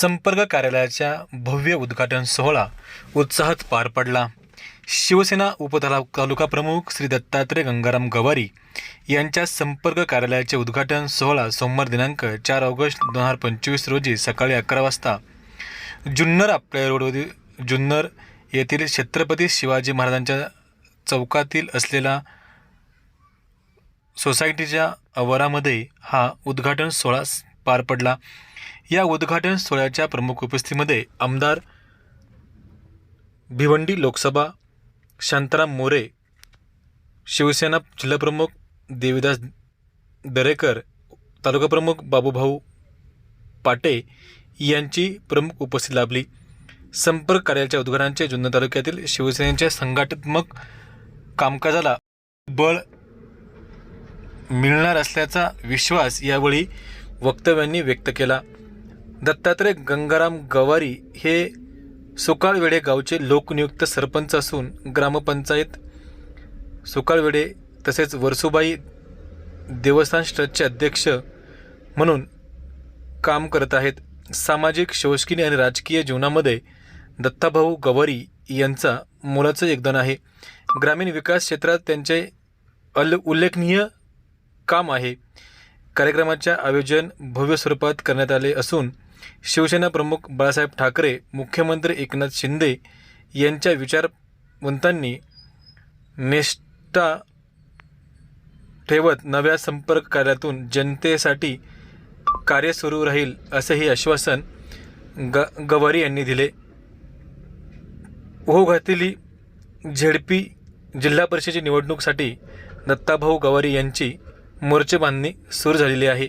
संपर्क कार्यालयाच्या भव्य उद्घाटन सोहळा उत्साहात पार पडला. शिवसेना उपतला तालुका प्रमुख श्री दत्तात्रय गंगाराम गवारी यांच्या संपर्क कार्यालयाचे उद्घाटन सोहळा सोमवार दिनांक चार ऑगस्ट दोन हजार पंचवीस रोजी सकाळी अकरा वाजता. जुन्नर आपल्या रोडवरील जुन्नर येथील छत्रपती शिवाजी महाराजांच्या चौकातील असलेला सोसायटीच्या आवारामध्ये हा उद्घाटन सोहळा पार पडला. या उद्घाटन सोहळ्याच्या प्रमुख उपस्थितीमध्ये आमदार भिवंडी लोकसभा शांताराम मोरे शिवसेना जिल्हाप्रमुख देवीदास दरेकर तालुकाप्रमुख बाबूभाऊ पाटे यांची प्रमुख उपस्थिती लाभली. संपर्क कार्यालयाच्या उद्घाटनाचे जुन्नर तालुक्यातील शिवसेनेच्या संघटनात्मक कामकाजाला बळ मिळणार असल्याचा विश्वास यावेळी वक्तव्यांनी व्यक्त केला. दत्तात्रय गंगाराम गवारी हे सुकाळवेडे गावचे लोकनियुक्त सरपंच असून ग्रामपंचायत सुकाळवेडे तसेच वरसुबाई देवस्थान ट्रस्टचे अध्यक्ष म्हणून काम करत आहेत. सामाजिक शोषकिनी आणि राजकीय जीवनामध्ये दत्ताभाऊ गवारी यांचा मोलाचं योगदान आहे. ग्रामीण विकास क्षेत्रात त्यांचे अल उल्लेखनीय काम आहे. कार्यक्रमाचे आयोजन भव्य स्वरूपात करण्यात आले असून शिवसेना प्रमुख बाळासाहेब ठाकरे मुख्यमंत्री एकनाथ शिंदे यांच्या विचारवंतांनी निष्ठा ठेवत नव्या संपर्क कार्यातून जनतेसाठी कार्य सुरू राहील असेही आश्वासन ग गवारी यांनी दिले. ओघातीली झेडपी जिल्हा परिषदेची निवडणूकसाठी दत्ताभाऊ गवारी यांची मोर्चे बांधणी सुरू झालेली आहे.